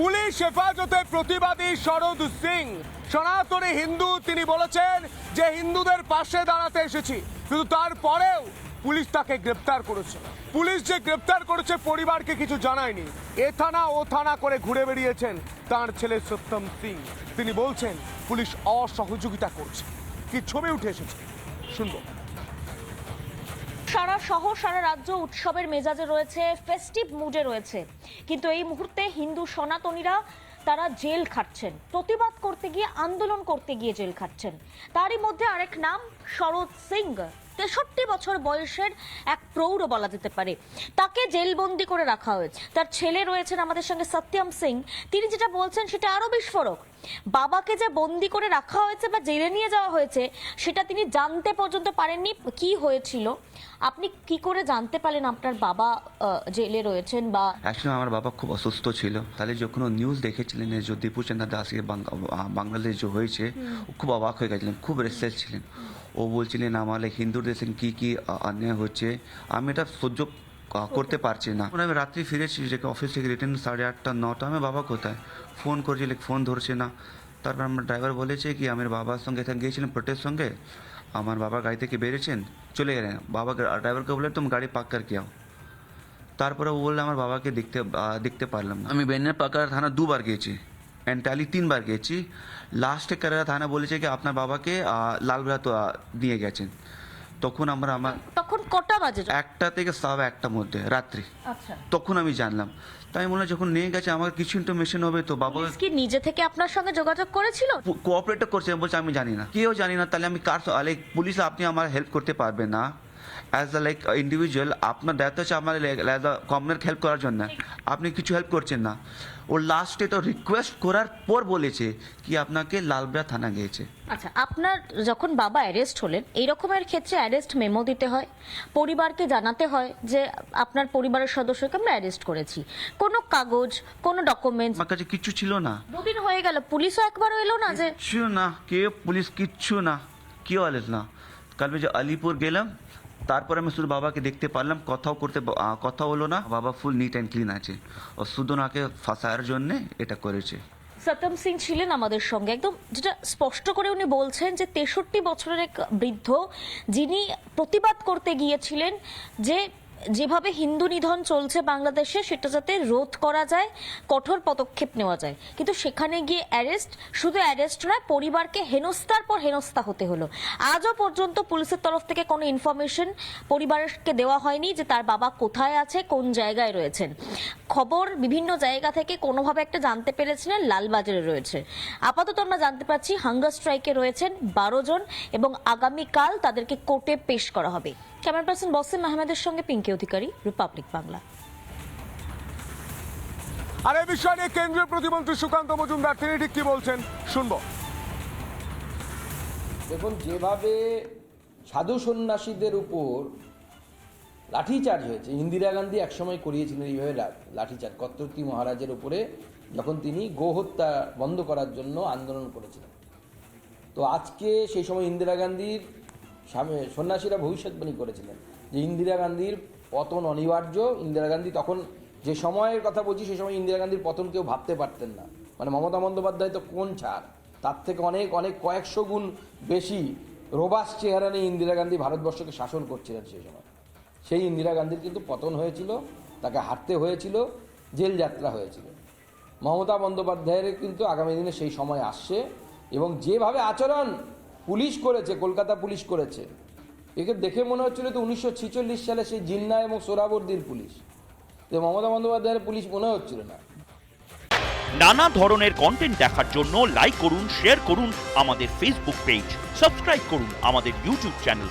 Police হেফাজতে প্রতিবাদী শরদ সিং। সনাতনী হিন্দু, তিনি বলেছেন যে হিন্দুদের পাশে দাঁড়াতে এসেছি, কিন্তু তারপরেও পুলিশ তাকে গ্রেপ্তার করেছে। পুলিশ যে গ্রেপ্তার করেছে পরিবারকে কিছু জানায়নি। এ থানা ও থানা করে ঘুরে বেরিয়েছেন তার ছেলে সত্যম সিং। তিনি বলছেন, পুলিশ অসহযোগিতা করছে। কি ছবি উঠে এসেছে? শুনব। সারা শহর, সারা রাজ্য উৎসবের মেজাজে রয়েছে ফেস্টিভ মুডে রয়েছে। কিন্তু এই মুহূর্তে হিন্দু সনাতনীরা তারা জেল খাটছেন। প্রতিবাদ করতে গিয়ে, আন্দোলন করতে গিয়ে জেল খাটছেন। তারই মধ্যে আরেক নাম, শরৎ সিং। তেষট্টি বছর বয়সের এক প্রৌঢ় বলা যেতে পারে। তাকে জেলবন্দি করে রাখা হয়েছে। তার ছেলে রয়েছেন আমাদের সঙ্গে সত্যম সিং। তিনি যেটা বলছেন সেটা আরও বিস্ফোরক। বাবাকে যে বন্দি করে রাখা হয়েছে বা জেলে নিয়ে যাওয়া হয়েছে সেটা তিনি জানতে পর্যন্ত পারেননি। কি হয়েছিল? আপনি কি করে জানতে পারলেন আপনার বাবা জেলে রয়েছেন বা অ্যাকচুয়ালি আমার বাবা খুব অসুস্থ ছিল। তাহলে যখন নিউজ দেখেছিলেন যে দীপু চন্দ্র দাসকে বাংলাদেশ যে হয়েছে খুব অবাক হয়ে গেছিলেন খুব রেসলেস ছিলেন। ও বলছিলেন আমার হিন্দুর দেশে কি কি অন্যায় হচ্ছে? আমি এটা সহ্য করতে পারছি না। আমি রাত্রি ফিরেছি যে অফিস থেকে রিটার্ন সাড়ে আটটা নটা আমি বাবা কোথায়? ফোন করছি ফোন ধরছে না। তারপর আমার ড্রাইভার বলেছে কি আমার বাবার সঙ্গে এখানে গিয়েছিলাম প্রোটের সঙ্গে। আমার বাবা গাড়ি থেকে বেরিয়েছেন চলে গেলেন। বাবা ড্রাইভারকে বলে তুমি গাড়ি পাক করকে আও। তারপরে ও বললে আমার বাবাকে দেখতে দেখতে পারলাম না। আমি বেনের পাকার থানা দুবার গিয়েছি। এন্টালি তিনবার গেছি। লাস্টে কেরালা থানা বলেছে কি আপনার বাবাকে লালবেলা নিয়ে গেছেন। তখন আমরা আমার তখন কটা বাজে একটা থেকে সাবা একটা মধ্যে রাত্রি। আচ্ছা। তখন আমি জানলাম। তাই মনে যখন নিয়ে গেছে আমার কিছু ইনফরমেশন হবে তো বাবা কি নিজে থেকে আপনার সঙ্গে যোগাযোগ করেছিল? কোঅপারেট করছে বলছে আমি জানি না। কেউ জানি না তাহলে আমি কার লাইক পুলিশ আপনি আমার হেল্প করতে পারবে না। অ্যাজ আ লাইক ইন্ডিভিজুয়াল আপনার দায়িত্ব হচ্ছে আমার অ্যাজ আ কমনের হেল্প করার জন্য। আপনি কিছু হেল্প করছেন না। ও লাস্টে তো রিকোয়েস্ট করার পর বলেছে কি আপনাকে লালবেড়া থানা গিয়েছে। আচ্ছা আপনার যখন বাবা অ্যারেস্ট হলেন এই রকমের ক্ষেত্রে অ্যারেস্ট মেমো দিতে হয় পরিবারকে জানাতে হয় যে আপনার পরিবারের সদস্যকে আমরা অ্যারেস্ট করেছি। কোনো কাগজ কোনো ডকুমেন্টস আমার কাছে কিছু ছিল না। দুদিন হয়ে গেল পুলিশও একবারও এলো না যে কিচ্ছু না কেউ পুলিশ কিচ্ছু না। কেউ আলিস না? কাল যে আলিপুর গেলাম তারপরে আমি শুধু বাবাকে দেখতে পারলাম, কথাও করতে কথা হলো না। বাবা ফুল নিট অ্যান্ড ক্লিন আছে। ও শুধু নাকে ফাঁসার জন্যে এটা করেছে। সত্যম সিং ছিলেন আমাদের সঙ্গে। একদম যেটা স্পষ্ট করে উনি বলছেন যে, তেষট্টি বছরের এক বৃদ্ধ যিনি প্রতিবাদ করতে গিয়েছিলেন যে যেভাবে হিন্দু নিধন চলছে বাংলাদেশে, সেটা যাতে রোধ করা যায়, কঠোর পদক্ষেপ নেওয়া যায়। কিন্তু সেখানে গিয়ে অ্যারেস্ট, শুধু অ্যারেস্ট নয়, পরিবারকে হেনস্তার পর হেনস্থা হতে হলো। আজও পর্যন্ত পুলিশের তরফ থেকে কোনো ইনফরমেশন পরিবারকে দেওয়া হয়নি যে তার বাবা কোথায় আছে, কোন জায়গায় রয়েছেন। খবর বিভিন্ন জায়গা থেকে কোনোভাবে একটা জানতে পেরেছিলেন লালবাজারে রয়েছে। আপাতত আমরা জানতে পারছি হাঙ্গার স্ট্রাইকে রয়েছেন বারো জন এবং আগামীকাল তাদেরকে কোর্টে পেশ করা হবে। ক্যামেরা পার্সন বসিম আহমেদের সঙ্গে পিঙ্কি অধিকারী রিপাবলিক বাংলা। আর এই বিষয় নিয়ে কেন্দ্রীয় প্রতিমন্ত্রী সুকান্ত মজুমদার তিনি ঠিক কি বলছেন? শুনব। দেখুন যেভাবে সাধু সন্ন্যাসীদের উপর লাঠিচার্জ হয়েছে। ইন্দিরা গান্ধী একসময় করিয়েছিলেন এইভাবে লাঠিচার্জ। কত্তর্তি মহারাজের উপরে যখন তিনি গোহত্যা বন্ধ করার জন্য আন্দোলন করেছিলেন। তো আজকে সেই সময় ইন্দিরা গান্ধীর সামনে- সন্ন্যাসীরা ভবিষ্যৎবাণী করেছিলেন যে ইন্দিরা গান্ধীর পতন অনিবার্য। ইন্দিরা গান্ধী তখন যে সময়ের কথা বলছি সেই সময় ইন্দিরা গান্ধীর পতন কেউ ভাবতে পারতেন না। মানে মমতা বন্দ্যোপাধ্যায় তো কোন ছাড়? তার থেকে অনেক অনেক কয়েকশো গুণ বেশি রোবাস চেহারা নিয়ে ইন্দিরা গান্ধী ভারতবর্ষকে শাসন করছিলেন সেই সময়। সেই ইন্দিরা গান্ধীর কিন্তু পতন হয়েছিল, তাকে হারতে হয়েছিল, জেল যাত্রা হয়েছিল। মমতা বন্দ্যোপাধ্যায়ের কিন্তু আগামী দিনে সেই সময় আসছে এবং যেভাবে আচরণ পুলিশ করেছে, কলকাতা পুলিশ করেছে, একে দেখে মনে হচ্ছিল তো উনিশশো সালে সেই জিন্না এবং সোরাবর্দির পুলিশ। তো মমতা বন্দ্যোপাধ্যায়ের পুলিশ মনে হচ্ছিল না। নানা ধরনের কন্টেন্ট দেখার জন্য লাইক করুন শেয়ার করুন আমাদের ফেসবুক পেজ সাবস্ক্রাইব করুন আমাদের ইউটিউব চ্যানেল